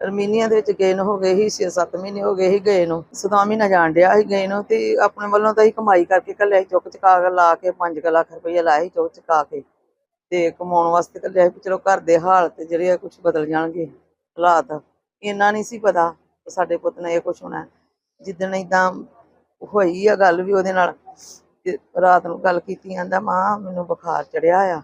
Armenia ਦੇ ਵਿੱਚ ਗਏ ਨੂੰ ਹੋ ਗਏ ਸੀ 6-7 ਮਹੀਨੇ ਹੋ ਗਏ ਸੀ ਗਏ ਨੂੰ। ਸਦਾ ਮਹੀਨਾ ਜਾਣ ਡਿਆ ਸੀ ਗਏ ਨੂੰ ਤੇ ਆਪਣੇ ਵੱਲੋਂ ਤਾਂ ਹੀ ਕਮਾਈ ਕਰਕੇ ਘੱਲਿਆ ਸੀ, ਚੁੱਕ ਚਕਾ ਕੇ ਲਾ ਕੇ 5 ਲੱਖ ਰੁਪਏ ਲਾਇਆ ਸੀ ਚੁੱਕ ਚਕਾ ਕੇ। ਤੇ ਕਮਾਉਣ ਵਾਸਤੇ ਘੱਲਿਆ ਸੀ, ਵੀ ਚਲੋ ਘਰ ਦੇ ਹਾਲਤ ਜਿਹੜੇ ਆ ਕੁਝ ਬਦਲ ਜਾਣਗੇ ਹਾਲਾਤ। ਇੰਨਾ ਨਹੀਂ ਸੀ ਪਤਾ ਸਾਡੇ ਪੁੱਤ ਨੇ ਇਹ ਕੁਝ ਹੋਣਾ ਜਿੱਦਣ ਇਦਾਂ ਹੋਈ ਆ ਗੱਲ ਵੀ ਉਹਦੇ ਨਾਲ, ਤੇ ਰਾਤ ਨੂੰ ਗੱਲ ਕੀਤੀ ਜਾਂਦਾ ਮਾਂ, ਮੈਨੂੰ ਬੁਖਾਰ ਚੜਿਆ ਆ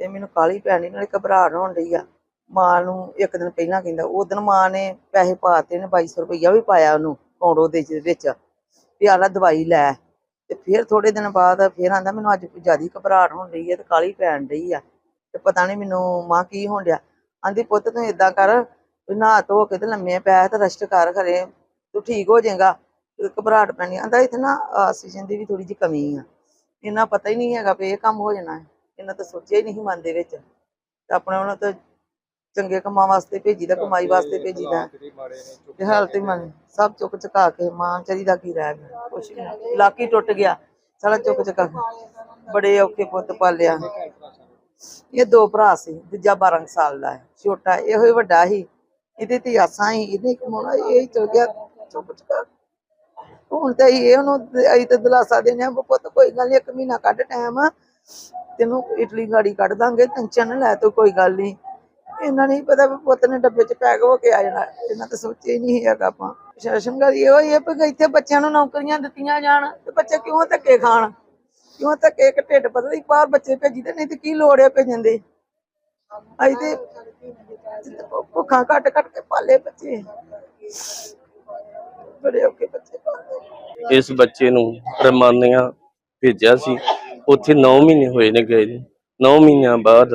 ਤੇ ਮੈਨੂੰ ਕਾਲੀ ਪੈਣੀ, ਨਾਲੇ ਘਬਰਾਹਟ ਹੋਣ ਡਈ ਆ। ਮਾਂ ਨੂੰ ਇੱਕ ਦਿਨ ਪਹਿਲਾਂ ਕਹਿੰਦਾ, ਉਹ ਦਿਨ ਮਾਂ ਨੇ ਪੈਸੇ ਪਾਤੇ ਨੇ 2200 ਰੁਪਈਆ ਵੀ ਪਾਇਆ ਉਹਨੂੰ ਕੌੜੋ ਦੇ ਵਿੱਚ। ਵੀ ਆਹ ਦਵਾਈ ਲੈ। ਤੇ ਫਿਰ ਥੋੜੇ ਦਿਨ ਬਾਅਦ ਫਿਰ ਆਂਦਾ, ਮੈਨੂੰ ਅੱਜ ਜ਼ਿਆਦਾ ਘਬਰਾਹਟ ਹੋਣ ਰਹੀ ਹੈ ਤੇ ਕਾਲੀ ਪੈਣ ਰਹੀ ਆ। ਤੇ ਪਤਾ ਨਹੀਂ ਮੈਨੂੰ ਮਾਂ ਕੀ ਹੋਣ ਡਿਆ। ਆਂਦੀ, ਪੁੱਤ ਤੂੰ ਏਦਾਂ ਕਰ ਨਹਾ ਧੋ ਕੇ ਤੇ ਲੰਮੇ ਪੈ ਤੇ ਰੈਸਟ ਕਰ ਘਰੇ। ਤੂੰ ਠੀਕ ਹੋ ਜਾਏਗਾ ਘਬਰਾਹਟ ਪੈਣੀ ਆਂਦਾ, ਇੱਥੇ ਨਾ ਆਕਸੀਜਨ ਦੀ ਵੀ ਥੋੜੀ ਜਿਹੀ ਕਮੀ ਆ। ਇਹਨਾਂ ਪਤਾ ਹੀ ਨਹੀਂ ਹੈਗਾ ਵੀ ਇਹ ਕੰਮ ਹੋ ਜਾਣਾ ਇਹਨਾਂ ਤਾਂ ਸੋਚਿਆ ਹੀ ਨਹੀਂ ਮਨ ਦੇ ਵਿੱਚ। ਤੇ ਆਪਣੇ ਉਹਨਾਂ ਤਾਂ ਚੰਗੇ ਕੰਮਾਂ ਵਾਸਤੇ ਭੇਜੀਦਾ ਕਮਾਈ ਵਾਸਤੇ ਭੇਜੀਦਾ। ਤੇ ਹਾਲਤ ਹੀ ਮਨ ਸਭ ਚੁੱਕ ਚੁਕਾ ਕੇ ਮਾਂ ਵਿਚਾਰੀ ਦਾ ਕੀ ਰਹਿ ਗਿਆ? ਕੁਛ ਨਹੀਂ। ਲਾਕੀ ਟੁੱਟ ਗਿਆ। ਸਾਰਾ ਚੁੱਕ ਚੁਕਾ ਕੇ। ਬੜੇ ਔਖੇ ਪੁੱਤ ਪਾਲਿਆ। ਇਹ ਦੋ ਭਰਾ ਸੀ ਦੂਜਾ 12 ਸਾਲ ਦਾ ਹੈ। ਛੋਟਾ ਇਹੋ ਹੀ ਵੱਡਾ ਸੀ। ਇਹਦੇ ਤੇ ਆਸਾਂ ਹੀ ਇਹਨੇ ਕਮਾਉਣਾ ਇਹ ਹੀ ਚਲ ਗਿਆ। ਚੁੱਕ ਚੁਕਾ। ਹੁਣ ਤਾਂ ਇਹ ਉਹਨੂੰ ਅਸੀਂ ਤਾਂ ਦਿਲਾਸਾ ਦੇਣੇ ਆ। ਪੁੱਤ ਕੋਈ ਗੱਲ ਨਹੀਂ ਇੱਕ ਮਹੀਨਾ ਕੱਢ ਟਾਈਮ ਤੈਨੂੰ ਇਟਲੀ ਗਾੜੀ ਕੱਢ ਦਾਂਗੇ ਟੈਨਸ਼ਨ ਨਾ ਲੈ ਤੂੰ ਕੋਈ ਗੱਲ ਨਹੀਂ ਇਹਨਾਂ ਨਹੀਂ ਪਤਾ ਵੀ ਪੁੱਤ ਨੇ ਡੱਬੇ 'ਚ ਪੈਕ ਹੋ ਕੇ ਆ ਜਾਣਾ। ਇਹਨਾਂ ਤਾਂ ਸੋਚਿਆ ਹੀ ਨਹੀਂ ਹੈਗਾ ਆਪਾਂ। ਪ੍ਰਸ਼ਾਸਨ ਦਾ ਇਹੋ ਹੀ ਹੈ ਵੀ ਇੱਥੇ ਬੱਚਿਆਂ ਨੂੰ ਨੌਕਰੀਆਂ ਦਿੱਤੀਆਂ ਜਾਣ, ਤੇ ਬੱਚੇ ਕਿਉਂ ਧੱਕੇ ਖਾਣ? ਕਿਉਂ ਧੱਕੇ? ਇੱਕ ਢਿੱਡ ਪਤਲੀ ਬਾਹਰ ਬੱਚੇ ਭੇਜੀਦੇ ਨਹੀਂ ਤੇ ਕੀ ਲੋੜ ਹੈ ਭੇਜਣ ਦੀ? ਅਸੀਂ ਤੇ ਭੁੱਖਾਂ ਕੱਟ ਕੱਟ ਕੇ ਪਾਲੇ ਬੱਚੇ। ਬੜੇ ਔਖੇ ਬੱਚੇ ਪਾਲੇ ਇਸ ਬੱਚੇ ਨੂੰ ਰਮਾਨੀਆਂ ਭੇਜਿਆ ਸੀ। ਉੱਥੇ 9 ਮਹੀਨੇ ਹੋਏ ਨੇ ਗਏ ਨੇ। 9 ਮਹੀਨਿਆਂ ਬਾਅਦ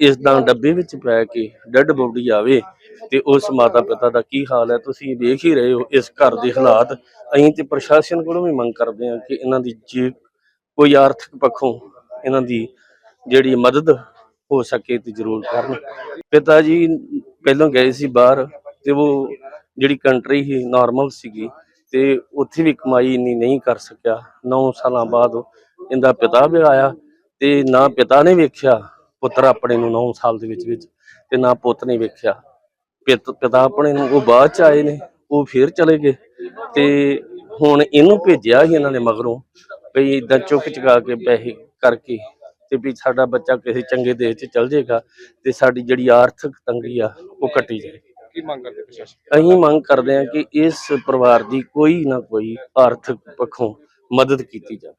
ਇਸ ਦਾ ਡੱਬੇ ਵਿੱਚ ਪੈ ਕੇ ਡੈੱਡ ਬੋਡੀ ਆਵੇ ਤੇ ਉਸ ਮਾਤਾ ਪਿਤਾ ਦਾ ਕੀ ਹਾਲ ਹੈ? ਤੁਸੀਂ ਵੇਖ ਹੀ ਰਹੇ ਹੋ ਇਸ ਘਰ ਦੇ ਹਾਲਾਤ। ਅਸੀਂ ਤੇ ਪ੍ਰਸ਼ਾਸਨ ਕੋਲੋਂ ਵੀ ਮੰਗ ਕਰਦੇ ਹਾਂ ਕਿ ਇਹਨਾਂ ਦੀ ਜੇ ਕੋਈ ਆਰਥਿਕ ਪੱਖੋਂ ਇਹਨਾਂ ਦੀ ਜਿਹੜੀ ਮਦਦ ਹੋ ਸਕੇ ਤੇ ਜ਼ਰੂਰ ਕਰਨ। ਪਿਤਾ ਜੀ ਪਹਿਲਾਂ ਗਏ ਸੀ ਬਾਹਰ ਤੇ ਉਹ ਜਿਹੜੀ ਕੰਟਰੀ ਸੀ ਨਾਰਮਲ ਸੀਗੀ ਤੇ ਉੱਥੇ ਵੀ ਕਮਾਈ ਇੰਨੀ ਨਹੀਂ ਕਰ ਸਕਿਆ। 9 ਸਾਲਾਂ ਬਾਅਦ ਇਹਦਾ ਪਿਤਾ ਵੀ ਆਇਆ ਤੇ ਨਾ ਪਿਤਾ ਨੇ ਵੇਖਿਆ ਪੁੱਤਰ ਆਪਣੇ ਨੂੰ 9 ਸਾਲ ਦੇ ਵਿੱਚ ਵਿੱਚ ਤੇ ਨਾ ਪੁੱਤ ਨੇ ਵੇਖਿਆ। ਪਿਤ- ਪਿਤਾ ਆਪਣੇ ਨੂੰ ਉਹ ਬਾਅਦ ਚ ਆਏ ਨੇ ਉਹ ਫੇਰ ਚਲੇ ਗਏ ਤੇ ਹੁਣ ਇਹਨੂੰ ਭੇਜਿਆ ਸੀ ਇਹਨਾਂ ਨੇ ਮਗਰੋਂ ਵੀ ਇਦਾਂ ਚੁੱਕ ਚੁਕਾ ਕੇ ਪੈਸੇ ਕਰਕੇ ਤੇ ਵੀ ਸਾਡਾ ਬੱਚਾ ਕਿਸੇ ਚੰਗੇ ਦੇਸ਼ 'ਚ ਚਲ ਜਾਏਗਾ ਤੇ ਸਾਡੀ ਜਿਹੜੀ ਆਰਥਿਕ ਤੰਗੀ ਆ ਉਹ ਕੱਟੀ ਜਾਏ। ਕੀ ਮੰਗ ਕਰਦੇ ਪ੍ਰਸ਼ਾਸਨ? ਅਸੀਂ ਮੰਗ ਕਰਦੇ ਹਾਂ ਕਿ ਇਸ ਪਰਿਵਾਰ ਦੀ ਕੋਈ ਨਾ ਕੋਈ ਆਰਥਿਕ ਪੱਖੋਂ ਮਦਦ ਕੀਤੀ ਜਾਵੇ।